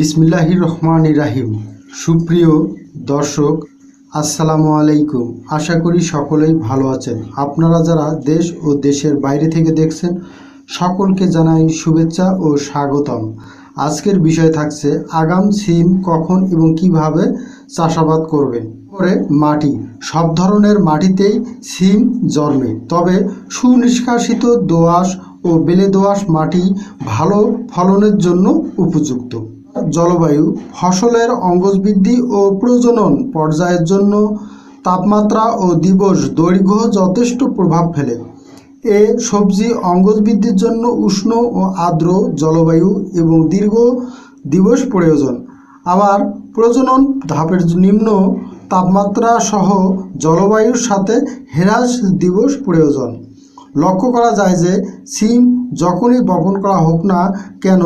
বিসমিল্লাহির রহমান রাহিম সুপ্রিয় দর্শক, আসসালামু আলাইকুম। আশা করি সকলেই ভালো আছেন। আপনারা যারা দেশ ও দেশের বাইরে থেকে দেখছেন, সকলকে জানাই শুভেচ্ছা ও স্বাগতম। আজকের বিষয় থাকছে, আগাম সিম কখন এবং কীভাবে চাষাবাদ করবেন পরে মাটি। সব ধরনের মাটিতেই সিম জন্মে। তবে সুনিষ্কাশিত দোআঁশ ও বেলে দোআঁশ মাটি ভালো ফলনের জন্য উপযুক্ত। জলবায়ু, ফসলের অঙ্গজ বৃদ্ধি ও প্রজনন পর্যায়ের জন্য তাপমাত্রা ও দিবস দৈর্ঘ্য যথেষ্ট প্রভাব ফেলে। এ সবজি অঙ্গজ বৃদ্ধির জন্য উষ্ণ ও আর্দ্র জলবায়ু এবং দীর্ঘ দিবস প্রয়োজন। আবার প্রজনন ধাপের নিম্ন তাপমাত্রা সহ জলবায়ুর সাথে হ্রাস দিবস প্রয়োজন। লক্ষ্য করা যায় যে সিম যখনই বপন করা হোক না কেন,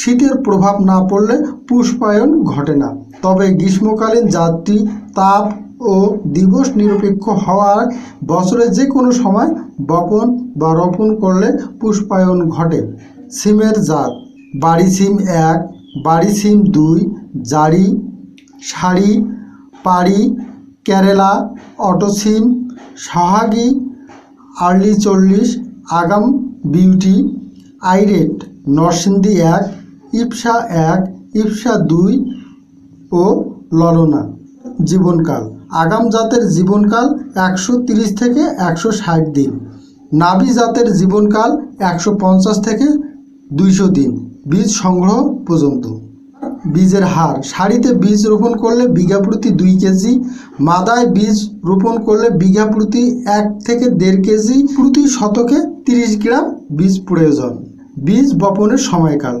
শীতের প্রভাব না পড়লে পুষ্পায়ন ঘটে না। তবে গ্রীষ্মকালীন জাতটি তাপ ও দিবস নিরপেক্ষ হওয়ার বছরের যে কোনো সময় বপন বা রোপণ করলে পুষ্পায়ন ঘটে। সিমের জাত, বাড়ি সিম এক, বাড়ি সিম দুই, জারি শাড়ি পাড়ি কেরালা অটোসিম সোহাগী আর্লি চল্লিশ, আগাম বিউটি, আইরেট, নরসিংদী এক, ইপসা এক, ইপসা দুই ও ললনা জীবনকাল। আগাম জাতের জীবনকাল একশো তিরিশ থেকে একশো ষাট দিন। নাভি জাতের জীবনকাল একশো পঞ্চাশ থেকে দুইশো দিন। বীজ সংগ্রহ পর্যন্ত। বীজের হার। সারিতে বীজ রোপণ করলে বিঘা প্রতি দুই কেজি, মাদায় বীজ রোপণ করলে বিঘা প্রতি এক থেকে দেড় কেজি, প্রতি শতকে তিরিশ গ্রাম বীজ প্রয়োজন। বীজ বপনের সময়কাল।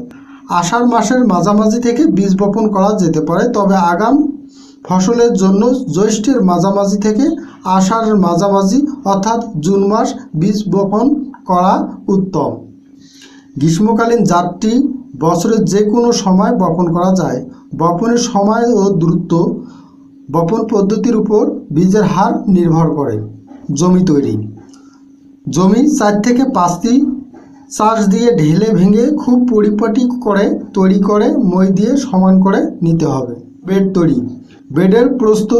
আষাঢ় মাসের মাঝামাঝি থেকে বীজ বপন করা যেতে পারে, তবে আগাম ফসলের জন্য জ্যৈষ্ঠের মাঝামাঝি থেকে আষাঢ়ের মাঝামাঝি অর্থাৎ জুন মাস বীজ বপন করা উত্তম। গ্রীষ্মকালীন জাতটি বছরের যে কোনো সময় বপন করা যায়। বপনের সময় ও দ্রুত বপন পদ্ধতির উপর বীজের হার নির্ভর করে। জমি তৈরি। জমি চার থেকে পাঁচটি চাষ দিয়ে ঢেলে ভেঙে খুব পরিপাটি করে তৈরি করে মই দিয়ে সমান করে নিতে হবে। বেড তৈরি। বেডের প্রস্থ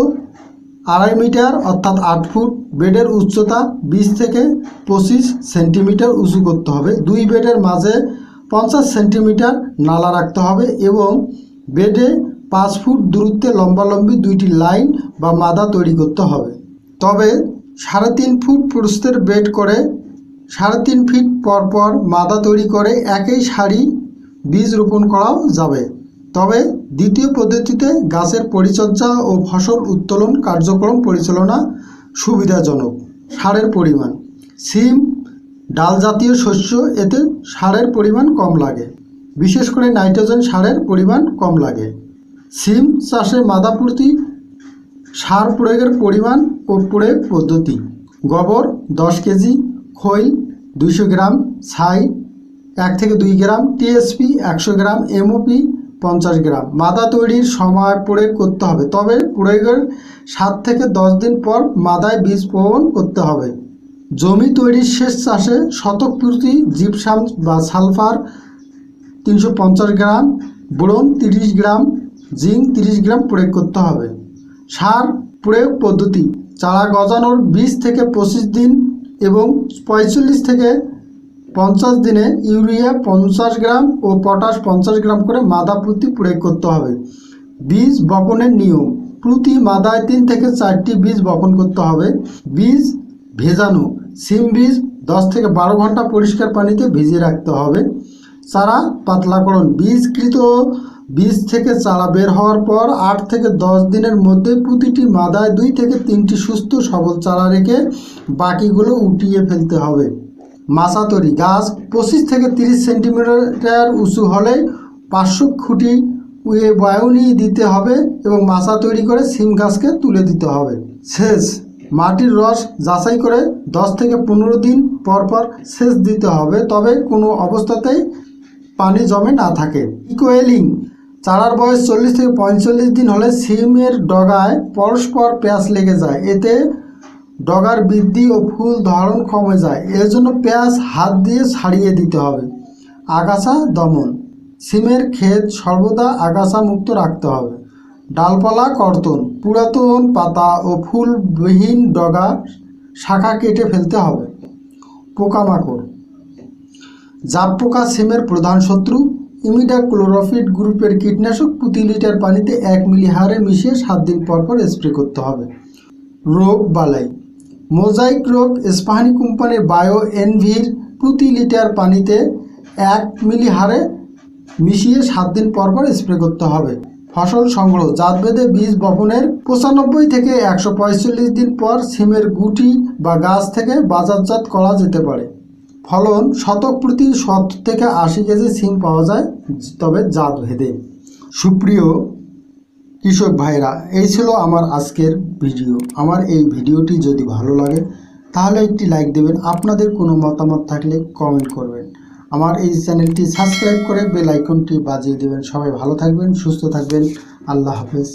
আড়াই মিটার অর্থাৎ আট ফুট। বেডের উচ্চতা বিশ থেকে পঁচিশ সেন্টিমিটার উঁচু করতে হবে। দুই বেডের মাঝে পঞ্চাশ সেন্টিমিটার নালা রাখতে হবে এবং বেডে পাঁচ ফুট দূরত্বে লম্বালম্বি দুইটি লাইন বা মাদা তৈরি করতে হবে। তবে সাড়ে তিন ফুট প্রস্থের বেড করে সাড়ে তিন ফিট পর পর মাদা তৈরি করে একই সারি বীজ রোপণ করাও যাবে। তবে দ্বিতীয় পদ্ধতিতে গাছের পরিচর্যা ও ফসল উত্তোলন কার্যক্রম পরিচালনা সুবিধাজনক। সারের পরিমাণ, সিম ডাল জাতীয় শস্য এতে সারের পরিমাণ কম লাগে। বিশেষ করে নাইট্রোজেন সারের পরিমাণ কম লাগে। সিম চাষে মাদা প্রতি সার প্রয়োগের পরিমাণ ও প্রয়োগ পদ্ধতি। গোবর দশ কেজি, খৈল দুইশো গ্রাম, ছাই এক থেকে দুই গ্রাম, টিএসপি একশো গ্রাম, এমওপি পঞ্চাশ গ্রাম। মাদা তৈরির সময় প্রয়োগ করতে হবে, তবে প্রয়োগের সাত থেকে দশ দিন পর মাদায় বীজ বপন করতে হবে। জমি তৈরির শেষ চাষে শতক প্রতি জিপসাম বা সালফার তিনশো পঞ্চাশ গ্রাম, বোরন তিরিশ গ্রাম, জিঙ্ক তিরিশ গ্রাম প্রয়োগ করতে হবে। সার প্রয়োগ পদ্ধতি, চারা গজানোর বিশ থেকে পঁচিশ দিন এবং পঁয়তাল্লিশ থেকে পঞ্চাশ দিনে ইউরিয়া পঞ্চাশ গ্রাম ও পটাশ পঞ্চাশ গ্রাম করে মাদা প্রতি প্রয়োগ করতে হবে। বীজ বপনের নিয়ম, প্রতি মাদায় তিন থেকে চারটি বীজ বপন করতে হবে। বীজ ভেজানো সিম বীজ দশ থেকে বারো ঘণ্টা পরিষ্কার পানিতে ভিজিয়ে রাখতে হবে। চারা পাতলাকরণ বীজকৃত বীজ থেকে চারা বের হওয়ার পর আট থেকে দশ দিনের মধ্যে প্রতিটি মাদায় দুই থেকে তিনটি সুস্থ সবল চারা রেখে বাকিগুলো উঠিয়ে ফেলতে হবে। মাচা তৈরি গাছ পঁচিশ থেকে তিরিশ সেন্টিমিটার উঁচু হলে পাঁচশো খুঁটি বায়ুনি দিতে হবে এবং মাচা তৈরি করে সিম গাছকে তুলে দিতে হবে। সেচ মাটির রস যাচাই করে দশ থেকে পনেরো দিন পর পর সেচ দিতে হবে, তবে কোনো অবস্থাতেই পানি জমে না থাকে। ইকোয়েলিং, চারার বয়স চল্লিশ থেকে পঁয়তাল্লিশ দিন হলে সিমের ডগায় পরস্পর প্যাঁচ লেগে যায়। এতে ডগার বৃদ্ধি ও ফুল ধারণ কমে যায়। এর জন্য পেঁয়াজ হাত দিয়ে ছাড়িয়ে দিতে হবে। আগাছা দমন, সিমের ক্ষেত সর্বদা আগাছা মুক্ত রাখতে হবে। ডালপালা, কর্তন, পুরাতন পাতা ও ফুলবিহীন ডগা শাখা কেটে ফেলতে হবে। পোকামাকড়। জাপ পোকা সিমের প্রধান শত্রু ইমিডাক্লোরোফিড গ্রুপের কীটনাশক প্রতি লিটার পানিতে এক মিলি হারে মিশিয়ে সাত দিন পর পর স্প্রে করতে হবে। রোগ বালাই। মোজাইক রোগ স্পাহানি কোম্পানির বায়ো এনভির প্রতি লিটার পানিতে এক মিলি হারে মিশিয়ে সাত দিন পর পর স্প্রে করতে হবে। ফসল সংগ্রহ, জাত বেঁধে বীজ বপনের পঁচানব্বই থেকে একশো পঁয়তাল্লিশ দিন পর সিমের গুটি বা গাছ থেকে বাজারজাত করা যেতে পারে। ফলন শতক প্রতি সত্তর থেকে আশি কেজি সিম পাওয়া যায়, তবে জাত ভেদে। সুপ্রিয় কৃষক ভাইরা এই ছিল আমার আজকের ভিডিও। আমার এই ভিডিওটি যদি ভালো লাগে, তাহলে একটি লাইক দেবেন। আপনাদের কোনো মতামত থাকলে কমেন্ট করবেন। আমার এই চ্যানেলটি সাবস্ক্রাইব করে বেল আইকনটি বাজিয়ে দেবেন। সবাই ভালো থাকবেন, সুস্থ থাকবেন। আল্লাহ হাফেজ।